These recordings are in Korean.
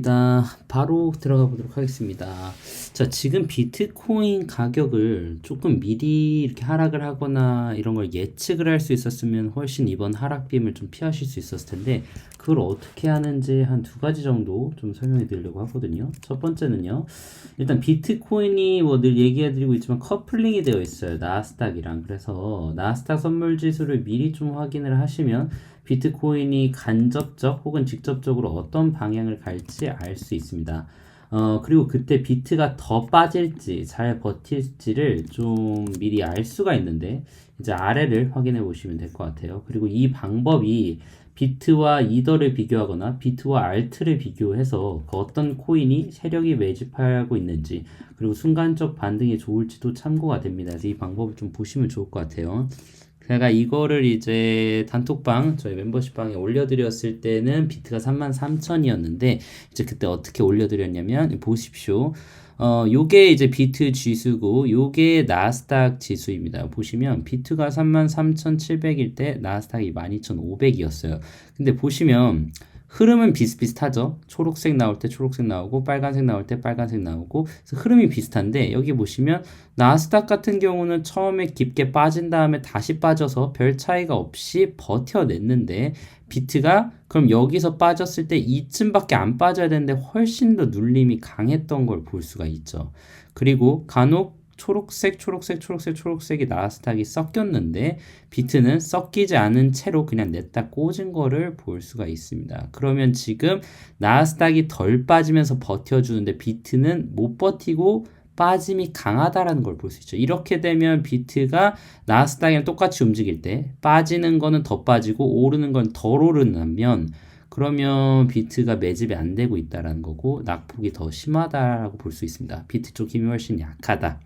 입니다. 바로 들어가 보도록 하겠습니다. 자, 지금 비트코인 가격을 조금 미리 이렇게 하락을 하거나 이런 걸 예측을 할 수 있었으면 훨씬 이번 하락빔을 좀 피하실 수 있었을 텐데 그걸 어떻게 하는지 한 두 가지 정도 좀 설명해 드리려고 하거든요. 첫 번째는요. 일단 비트코인이 뭐 늘 얘기해 드리고 있지만 커플링이 되어 있어요. 나스닥이랑. 그래서 나스닥 선물 지수를 미리 좀 확인을 하시면 비트코인이 간접적 혹은 직접적으로 어떤 방향을 갈지 알 수 있습니다. 어, 그리고 그때 비트가 더 빠질지 잘 버틸지를 좀 미리 알 수가 있는데 이제 아래를 확인해 보시면 될 것 같아요. 그리고 이 방법이 비트와 이더를 비교하거나 비트와 알트를 비교해서 그 어떤 코인이 세력이 매집하고 있는지 그리고 순간적 반등이 좋을지도 참고가 됩니다. 그래서 이 방법을 좀 보시면 좋을 것 같아요. 제가 이거를 이제 단톡방 저희 멤버십방에 올려드렸을 때는 비트가 33,000이었는데 이제 그때 어떻게 올려드렸냐면 보십시오. 어, 요게 이제 비트 지수고 요게 나스닥 지수입니다. 보시면 비트가 33,700일 때 나스닥이 12,500이었어요. 근데 보시면 흐름은 비슷비슷하죠. 초록색 나올 때 초록색 나오고 빨간색 나올 때 빨간색 나오고 흐름이 비슷한데 여기 보시면 나스닥 같은 경우는 처음에 깊게 빠진 다음에 다시 빠져서 별 차이가 없이 버텨냈는데 비트가 그럼 여기서 빠졌을 때 이쯤밖에 안 빠져야 되는데 훨씬 더 눌림이 강했던 걸 볼 수가 있죠. 그리고 간혹 초록색, 초록색, 초록색, 초록색이 나스닥이 섞였는데 비트는 섞이지 않은 채로 그냥 냈다 꽂은 거를 볼 수가 있습니다. 그러면 지금 나스닥이 덜 빠지면서 버텨주는데 비트는 못 버티고 빠짐이 강하다라는 걸 볼 수 있죠. 이렇게 되면 비트가 나스닥이랑 똑같이 움직일 때 빠지는 거는 더 빠지고 오르는 건 덜 오르면 그러면 비트가 매집이 안 되고 있다라는 거고 낙폭이 더 심하다라고 볼 수 있습니다. 비트 쪽 힘이 훨씬 약하다.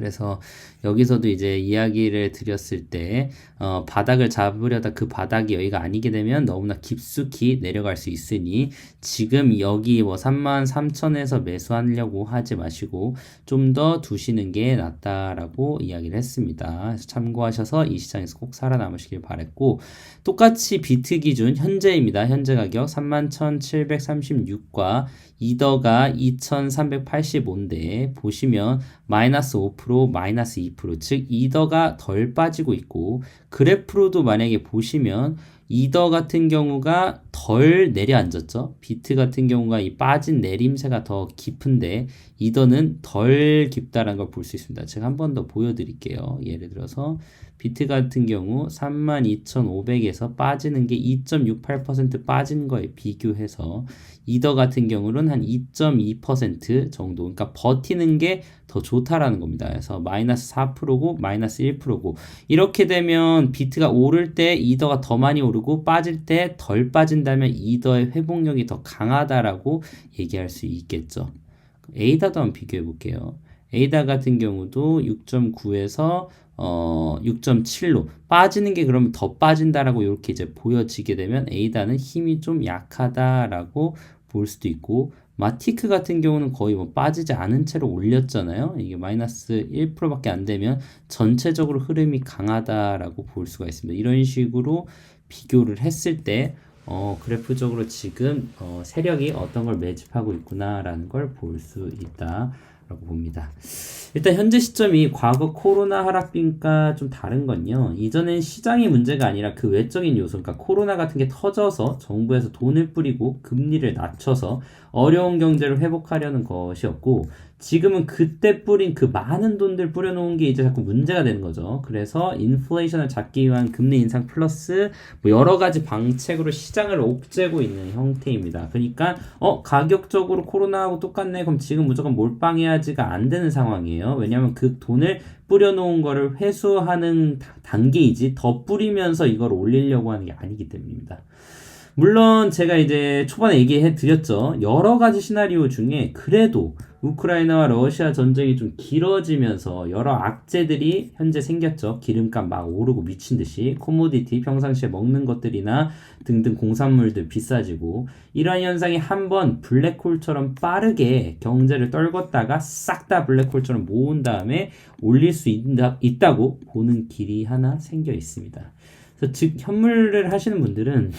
그래서 여기서도 이제 이야기를 드렸을 때 어, 바닥을 잡으려다 그 바닥이 여기가 아니게 되면 너무나 깊숙이 내려갈 수 있으니 지금 여기 뭐 3만 3천에서 매수하려고 하지 마시고 좀 더 두시는 게 낫다라고 이야기를 했습니다. 참고하셔서 이 시장에서 꼭 살아남으시길 바랬고 똑같이 비트 기준 현재입니다. 현재 가격 31,736과 이더가 2,385인데 보시면 마이너스 5% 마이너스 2%즉 이더가 덜 빠지고 있고 그래프로도 만약에 보시면 이더 같은 경우가 덜 내려앉았죠. 비트 같은 경우가 이 빠진 내림새가 더 깊은데 이더는 덜 깊다라는 걸 볼 수 있습니다. 제가 한 번 더 보여드릴게요. 예를 들어서 비트 같은 경우 32,500에서 빠지는 게 2.68% 빠진 거에 비교해서 이더 같은 경우는 한 2.2% 정도 그러니까 버티는 게 더 좋다라는 겁니다. 그래서 마이너스 4%고 마이너스 1%고 이렇게 되면 비트가 오를 때 이더가 더 많이 오르고 빠질 때 덜 빠진다면 이더의 회복력이 더 강하다라고 얘기할 수 있겠죠. 에이다도 한번 비교해 볼게요. 에이다 같은 경우도 6.9에서 어, 6.7로 빠지는 게 그러면 더 빠진다라고 이렇게 이제 보여지게 되면 에이다는 힘이 좀 약하다라고 볼 수도 있고 마티크 같은 경우는 거의 뭐 빠지지 않은 채로 올렸잖아요. 이게 마이너스 1%밖에 안 되면 전체적으로 흐름이 강하다라고 볼 수가 있습니다. 이런 식으로 비교를 했을 때 어, 그래프적으로 지금 어, 세력이 어떤 걸 매집하고 있구나라는 걸 볼 수 있다. 라고 봅니다. 일단 현재 시점이 과거 코로나 하락빈과 좀 다른 건요. 이전엔 시장이 문제가 아니라 그 외적인 요소, 그러니까 코로나 같은 게 터져서 정부에서 돈을 뿌리고 금리를 낮춰서 어려운 경제를 회복하려는 것이었고 지금은 그때 뿌린 그 많은 돈들 뿌려놓은 게 이제 자꾸 문제가 되는 거죠. 그래서 인플레이션을 잡기 위한 금리 인상 플러스 뭐 여러 가지 방책으로 시장을 옥죄고 있는 형태입니다. 그러니까 어 가격적으로 코로나하고 똑같네. 그럼 지금 무조건 몰빵해야지가 안 되는 상황이에요. 왜냐하면 그 돈을 뿌려놓은 거를 회수하는 단계이지 더 뿌리면서 이걸 올리려고 하는 게 아니기 때문입니다. 물론 제가 이제 초반에 얘기해 드렸죠. 여러 가지 시나리오 중에 그래도 우크라이나와 러시아 전쟁이 좀 길어지면서 여러 악재들이 현재 생겼죠. 기름값 막 오르고 미친 듯이 코모디티 평상시에 먹는 것들이나 등등 공산물들 비싸지고 이러한 현상이 한번 블랙홀처럼 빠르게 경제를 떨궜다가 싹 다 블랙홀처럼 모은 다음에 올릴 수 있다, 있다고 보는 길이 하나 생겨 있습니다. 즉 현물을 하시는 분들은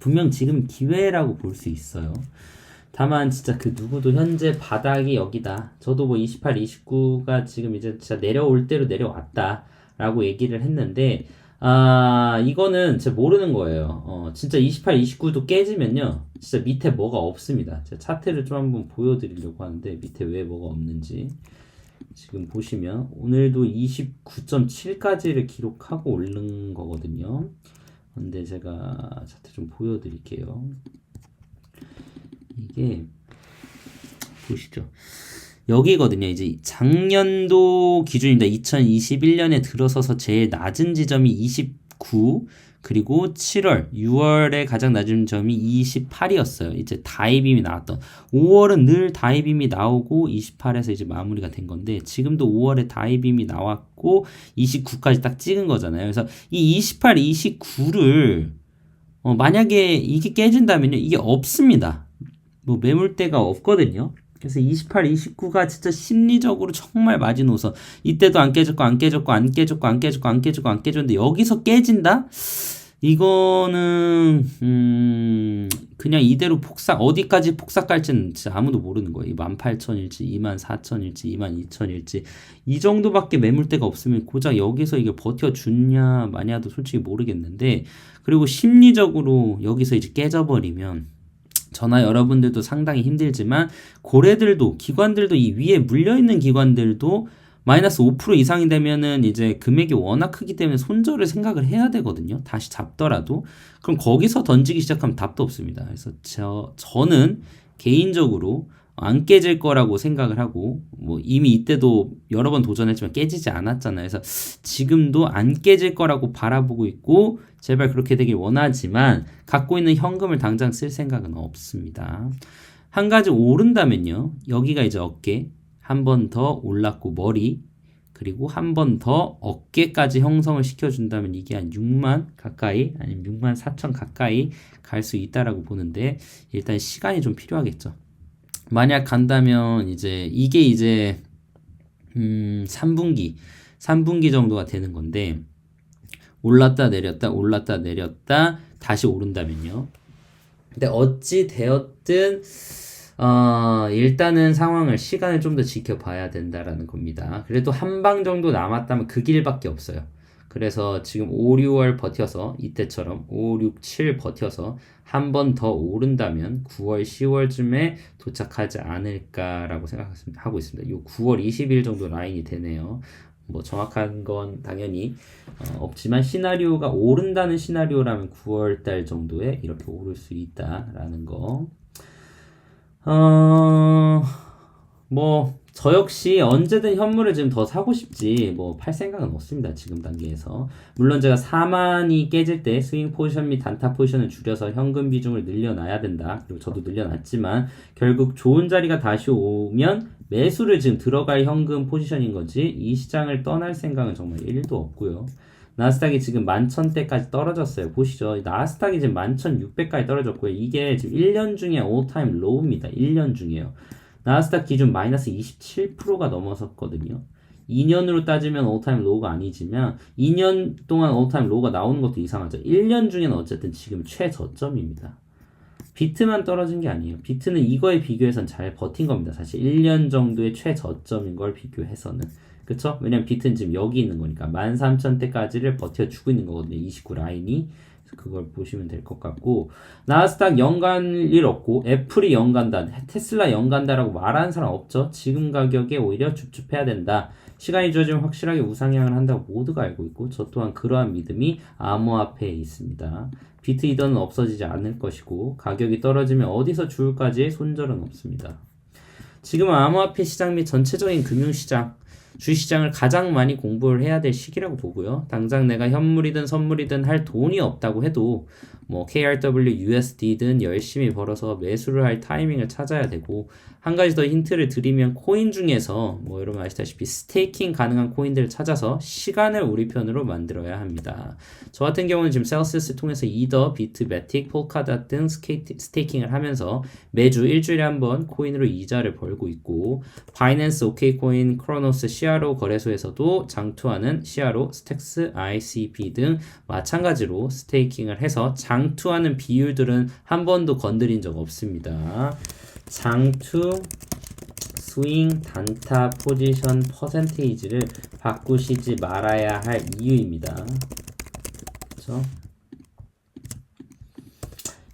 분명 지금 기회라고 볼 수 있어요. 다만 진짜 그 누구도 현재 바닥이 여기다. 저도 뭐 28, 29가 지금 이제 진짜 내려올 대로 내려왔다라고 얘기를 했는데 아 이거는 진짜 모르는 거예요. 어 진짜 28, 29도 깨지면요. 진짜 밑에 뭐가 없습니다. 제가 차트를 좀 한번 보여드리려고 하는데 밑에 왜 뭐가 없는지 지금 보시면 오늘도 29.7까지를 기록하고 오른 거거든요. 근데 제가 차트 좀 보여드릴게요. 이게 보시죠. 여기거든요. 이제 작년도 기준입니다. 2021년에 들어서서 제일 낮은 지점이 29 그리고 7월, 6월에 가장 낮은 점이 28이었어요. 이제 다이빔이 나왔던 5월은 늘 다이빔이 나오고 28에서 이제 마무리가 된 건데 지금도 5월에 다이빔이 나왔고 29까지 딱 찍은 거잖아요. 그래서 이 28, 29를 어, 만약에 이게 깨진다면요. 이게 없습니다. 뭐 매물대가 없거든요. 그래서 28, 29가 진짜 심리적으로 정말 마지노선. 이때도 안 깨졌고 안 깨졌고 안 깨졌고 안 깨졌고 안 깨졌고 안 깨졌는데 여기서 깨진다? 이거는 음 그냥 이대로 폭삭 어디까지 폭삭 갈지는 진짜 아무도 모르는 거예요. 18,000일지 24,000일지 22,000일지 이 정도밖에 매물대가 없으면 고작 여기서 이게 버텨 주냐 마냐도 솔직히 모르겠는데 그리고 심리적으로 여기서 이제 깨져버리면 저나 여러분들도 상당히 힘들지만 고래들도 기관들도 이 위에 물려 있는 기관들도 마이너스 5% 이상이 되면은 이제 금액이 워낙 크기 때문에 손절을 생각을 해야 되거든요. 다시 잡더라도 그럼 거기서 던지기 시작하면 답도 없습니다. 그래서 저 저는 개인적으로 안 깨질 거라고 생각을 하고 뭐 이미 이때도 여러 번 도전했지만 깨지지 않았잖아요. 그래서 지금도 안 깨질 거라고 바라보고 있고 제발 그렇게 되길 원하지만 갖고 있는 현금을 당장 쓸 생각은 없습니다. 한 가지 오른다면요. 여기가 이제 어깨 한 번 더 올랐고 머리 그리고 한 번 더 어깨까지 형성을 시켜준다면 이게 한 6만 가까이 아니면 6만 4천 가까이 갈 수 있다라고 보는데 일단 시간이 좀 필요하겠죠. 만약 간다면 이제 이게 이제 음 3분기 3분기 정도가 되는 건데 올랐다 내렸다 올랐다 내렸다 다시 오른다면요. 근데 어찌 되었든 어, 일단은 상황을 시간을 좀 더 지켜봐야 된다라는 겁니다. 그래도 한 방 정도 남았다면 그 길밖에 없어요. 그래서 지금 5, 6월 버텨서 이때처럼 5, 6, 7 버텨서 한 번 더 오른다면 9월, 10월쯤에 도착하지 않을까라고 생각하고 있습니다. 이 9월 20일 정도 라인이 되네요. 뭐 정확한 건 당연히 어, 없지만 시나리오가 오른다는 시나리오라면 9월 달 정도에 이렇게 오를 수 있다라는 거. 어, 뭐, 저 역시 언제든 현물을 지금 더 사고 싶지, 뭐, 팔 생각은 없습니다. 지금 단계에서. 물론 제가 4만이 깨질 때 스윙 포지션 및 단타 포지션을 줄여서 현금 비중을 늘려놔야 된다. 그리고 저도 늘려놨지만, 결국 좋은 자리가 다시 오면 매수를 지금 들어갈 현금 포지션인 거지, 이 시장을 떠날 생각은 정말 1도 없고요. 나스닥이 지금 11,000대까지 떨어졌어요. 보시죠. 나스닥이 지금 11,600까지 떨어졌고요. 이게 지금 1년 중에 올타임 로우입니다. 1년 중에요. 나스닥 기준 마이너스 27%가 넘어섰거든요. 2년으로 따지면 올타임 로우가 아니지만 2년 동안 올타임 로우가 나오는 것도 이상하죠. 1년 중에는 어쨌든 지금 최저점입니다. 비트만 떨어진 게 아니에요. 비트는 이거에 비교해서는 잘 버틴 겁니다. 사실 1년 정도의 최저점인 걸 비교해서는. 그쵸? 왜냐면 비트는 지금 여기 있는 거니까 13,000대까지를 버텨주고 있는 거거든요. 29 라인이. 그걸 보시면 될 것 같고 나스닥 연간 일 없고 애플이 연간다 테슬라 연간다라고 말하는 사람 없죠? 지금 가격에 오히려 줍줍해야 된다. 시간이 주어지면 확실하게 우상향을 한다고 모두가 알고 있고 저 또한 그러한 믿음이 암호화폐에 있습니다. 비트 이더는 없어지지 않을 것이고 가격이 떨어지면 어디서 죽을까지의 손절은 없습니다. 지금은 암호화폐 시장 및 전체적인 금융시장 주시장을 가장 많이 공부를 해야 될 시기라고 보고요. 당장 내가 현물이든 선물이든 할 돈이 없다고 해도 뭐 KRW, USD든 열심히 벌어서 매수를 할 타이밍을 찾아야 되고 한 가지 더 힌트를 드리면 코인 중에서 뭐 여러분 아시다시피 스테이킹 가능한 코인들을 찾아서 시간을 우리 편으로 만들어야 합니다. 저 같은 경우는 지금 셀시스 통해서 이더, 비트, 매틱, 폴카다 등 스테이킹을 하면서 매주 일주일에 한 번 코인으로 이자를 벌고 있고 바이낸스, 오케이코인, 크로노스, CRO 거래소에서도 장투하는 CRO, 스택스, ICP 등 마찬가지로 스테이킹을 해서 장투하는 비율들은 한 번도 건드린 적 없습니다. 장투 스윙 단타 포지션 퍼센테이지를 바꾸시지 말아야 할 이유입니다. 그렇죠?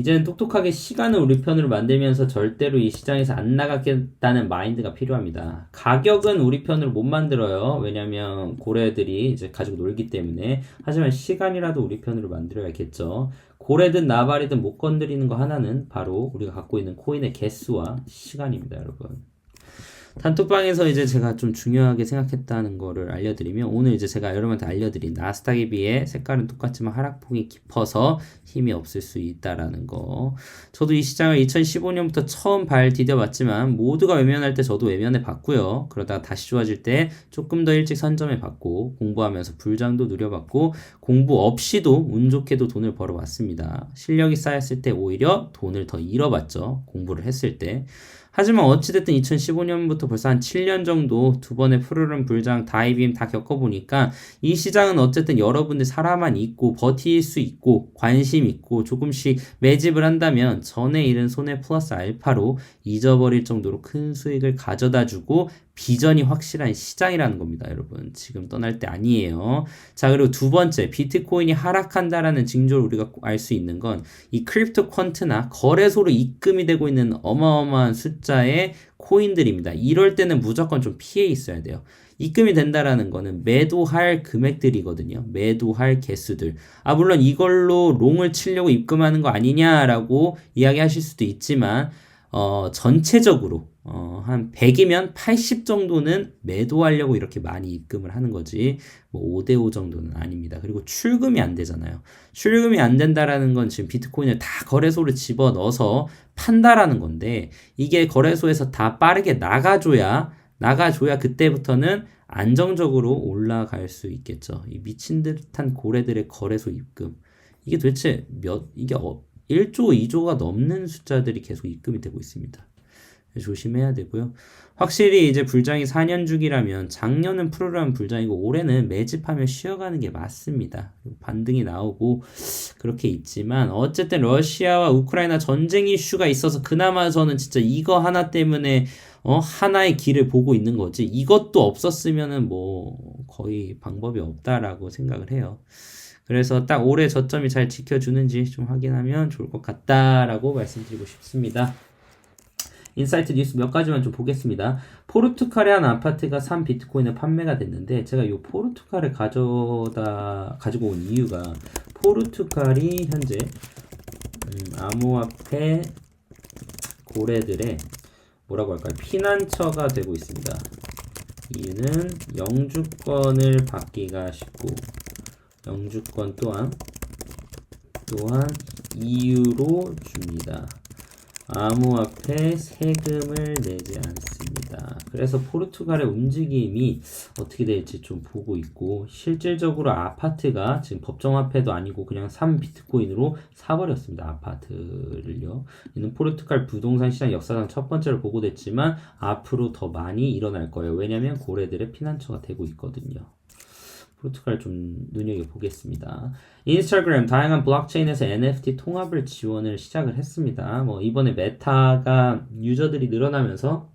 이제는 똑똑하게 시간을 우리 편으로 만들면서 절대로 이 시장에서 안 나가겠다는 마인드가 필요합니다. 가격은 우리 편으로 못 만들어요. 왜냐면 고래들이 이제 가지고 놀기 때문에. 하지만 시간이라도 우리 편으로 만들어야겠죠. 고래든 나발이든 못 건드리는 거 하나는 바로 우리가 갖고 있는 코인의 개수와 시간입니다, 여러분. 단톡방에서 이제 제가 좀 중요하게 생각했다는 거를 알려드리면 오늘 이제 제가 여러분한테 알려드린 나스닥에 비해 색깔은 똑같지만 하락폭이 깊어서 힘이 없을 수 있다라는 거. 저도 이 시장을 2015년부터 처음 발 디뎌봤지만 모두가 외면할 때 저도 외면해 봤고요. 그러다가 다시 좋아질 때 조금 더 일찍 선점해 봤고 공부하면서 불장도 누려봤고 공부 없이도 운 좋게도 돈을 벌어왔습니다. 실력이 쌓였을 때 오히려 돈을 더 잃어봤죠. 공부를 했을 때. 하지만 어찌됐든 2015년부터 벌써 한 7년 정도 두 번의 푸르른 불장 다이빔 다 겪어보니까 이 시장은 어쨌든 여러분들 살아만 있고 버틸 수 있고 관심 있고 조금씩 매집을 한다면 전에 잃은 손해 플러스 알파로 잊어버릴 정도로 큰 수익을 가져다 주고 비전이 확실한 시장이라는 겁니다, 여러분. 지금 떠날 때 아니에요. 자, 그리고 두 번째, 비트코인이 하락한다라는 징조를 우리가 알 수 있는 건 이 크립토 퀀트나 거래소로 입금이 되고 있는 어마어마한 숫자의 코인들입니다. 이럴 때는 무조건 좀 피해 있어야 돼요. 입금이 된다라는 거는 매도할 금액들이거든요. 매도할 개수들. 아, 물론 이걸로 롱을 치려고 입금하는 거 아니냐라고 이야기하실 수도 있지만, 어, 전체적으로 어, 한 100이면 80 정도는 매도하려고 이렇게 많이 입금을 하는 거지, 뭐 5대5 정도는 아닙니다. 그리고 출금이 안 되잖아요. 출금이 안 된다라는 건 지금 비트코인을 다 거래소로 집어 넣어서 판다라는 건데, 이게 거래소에서 다 빠르게 나가줘야, 나가줘야 그때부터는 안정적으로 올라갈 수 있겠죠. 이 미친 듯한 고래들의 거래소 입금. 이게 도대체 몇, 이게 어, 1조, 2조가 넘는 숫자들이 계속 입금이 되고 있습니다. 조심해야 되고요. 확실히 이제 불장이 4년 주기라면 작년은 프로그램 불장이고 올해는 매집하며 쉬어가는 게 맞습니다. 반등이 나오고 그렇게 있지만 어쨌든 러시아와 우크라이나 전쟁 이슈가 있어서 그나마 저는 진짜 이거 하나 때문에 어 하나의 길을 보고 있는 거지 이것도 없었으면은 뭐 거의 방법이 없다라고 생각을 해요. 그래서 딱 올해 저점이 잘 지켜주는지 좀 확인하면 좋을 것 같다라고 말씀드리고 싶습니다. 인사이트 뉴스 몇 가지만 좀 보겠습니다. 포르투갈의 한 아파트가 3 비트코인에 판매가 됐는데 제가 이 포르투갈을 가져다 가지고 온 이유가 포르투갈이 현재 음, 암호화폐 고래들의 뭐라고 할까요? 피난처가 되고 있습니다. 이유는 영주권을 받기가 쉽고 영주권 또한 또한 EU로 줍니다. 암호화폐 세금을 내지 않습니다. 그래서 포르투갈의 움직임이 어떻게 될지 좀 보고 있고 실질적으로 아파트가 지금 법정화폐도 아니고 그냥 3 비트코인으로 사버렸습니다. 아파트를요. 이는 포르투갈 부동산 시장 역사상 첫 번째로 보고됐지만 앞으로 더 많이 일어날 거예요. 왜냐하면 고래들의 피난처가 되고 있거든요. 포르투갈 좀 눈여겨보겠습니다. 인스타그램 다양한 블록체인에서 NFT 통합을 지원을 시작을 했습니다. 뭐 이번에 메타가 유저들이 늘어나면서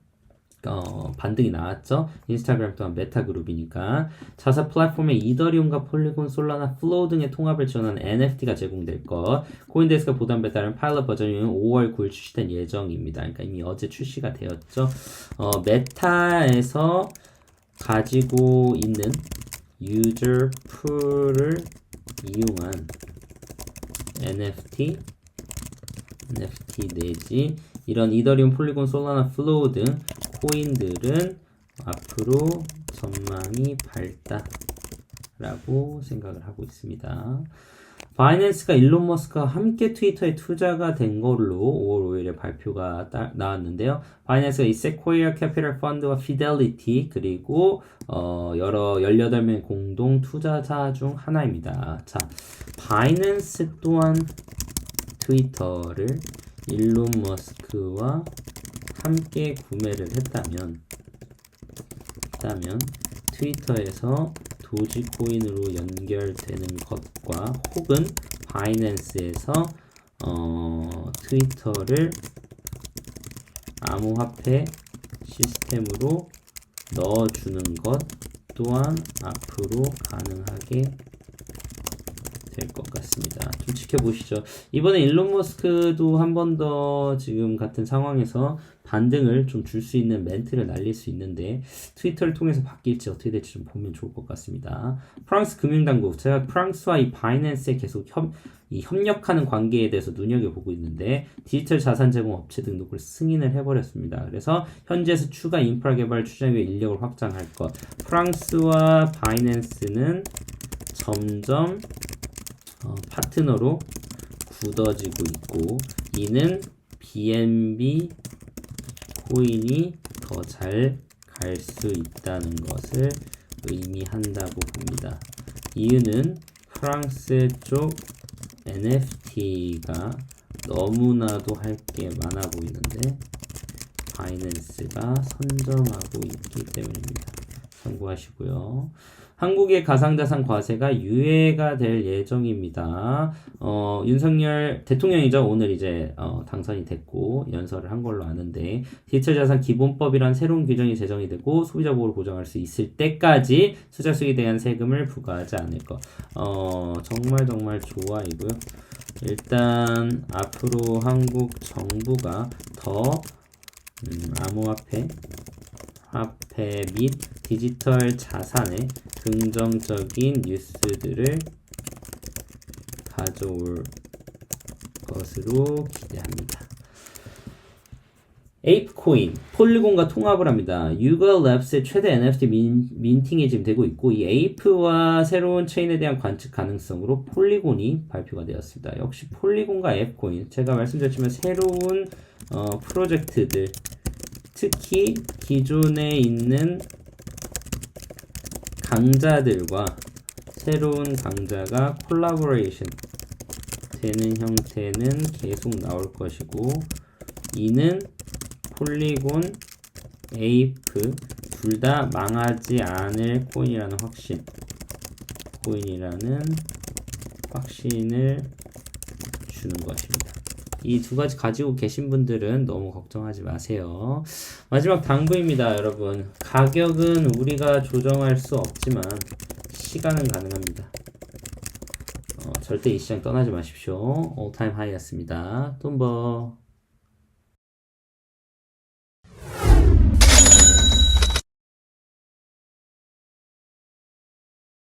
어, 반등이 나왔죠. 인스타그램 또한 메타 그룹이니까 자사 플랫폼의 이더리움과 폴리곤, 솔라나, 플로우 등의 통합을 지원하는 NFT가 제공될 것. 코인데스크가 보도한 따른 파일럿 버전이 5월 9일 출시된 예정입니다. 그러니까 이미 어제 출시가 되었죠. 어, 메타에서 가지고 있는 유저 풀을 이용한 NFT, NFT 내지 이런 이더리움, 폴리곤, 솔라나, 플로우 등 코인들은 앞으로 전망이 밝다라고 생각을 하고 있습니다. 바이낸스가 일론 머스크와 함께 트위터에 투자가 된 걸로 5월 5일에 발표가 따, 나왔는데요. 바이낸스가 이 세코이아 캐피털 펀드와 피델리티 그리고 어, 여러 18명 공동 투자자 중 하나입니다. 자, 바이낸스 또한 트위터를 일론 머스크와 함께 구매를 했다면 했다면 트위터에서 도지코인으로 연결되는 것과 혹은 바이낸스에서 어, 트위터를 암호화폐 시스템으로 넣어주는 것 또한 앞으로 가능하게 될 것 같습니다. 좀 지켜보시죠. 이번에 일론 머스크도 한 번 더 지금 같은 상황에서 반등을 좀 줄 수 있는 멘트를 날릴 수 있는데 트위터를 통해서 바뀔지 어떻게 될지 좀 보면 좋을 것 같습니다. 프랑스 금융당국 제가 프랑스와 이 바이낸스에 계속 협, 이 협력하는 관계에 대해서 눈여겨보고 있는데 디지털 자산 제공 업체 등록을 승인을 해버렸습니다. 그래서 현지에서 추가 인프라 개발 위해 인력을 확장할 것. 프랑스와 바이낸스는 점점 어, 파트너로 굳어지고 있고 이는 BNB 코인이 더 잘 갈 수 있다는 것을 의미한다고 봅니다. 이유는 프랑스 쪽 NFT가 너무나도 할 게 많아 보이는데 바이낸스가 선점하고 있기 때문입니다. 참고하시고요. 한국의 가상자산 과세가 유예가 될 예정입니다. 어, 윤석열 대통령이죠. 오늘 이제 어, 당선이 됐고 연설을 한 걸로 아는데 디지털 자산 기본법이란 새로운 규정이 제정이 되고 소비자 보호를 보장할 수 있을 때까지 투자 수익에 대한 세금을 부과하지 않을 것. 어, 정말 정말 좋아이고요. 일단 앞으로 한국 정부가 더 음, 암호화폐 화폐 및 디지털 자산의 긍정적인 뉴스들을 가져올 것으로 기대합니다. 에이프코인, 폴리곤과 통합을 합니다. 유가 랩스의 최대 NFT 민, 민팅이 지금 되고 있고 이 에이프와 새로운 체인에 대한 관측 가능성으로 폴리곤이 발표가 되었습니다. 역시 폴리곤과 에이프코인 제가 말씀드렸지만 새로운 어, 프로젝트들 특히 기존에 있는 강자들과 새로운 강자가 콜라보레이션 되는 형태는 계속 나올 것이고 이는 폴리곤, 에이프 둘 다 망하지 않을 코인이라는 확신 코인이라는 확신을 주는 것입니다. 이 두 가지 가지고 계신 분들은 너무 걱정하지 마세요. 마지막 당부입니다, 여러분. 가격은 우리가 조정할 수 없지만 시간은 가능합니다. 어, 절대 이 시장 떠나지 마십시오. 올타임 하이였습니다. 톰버.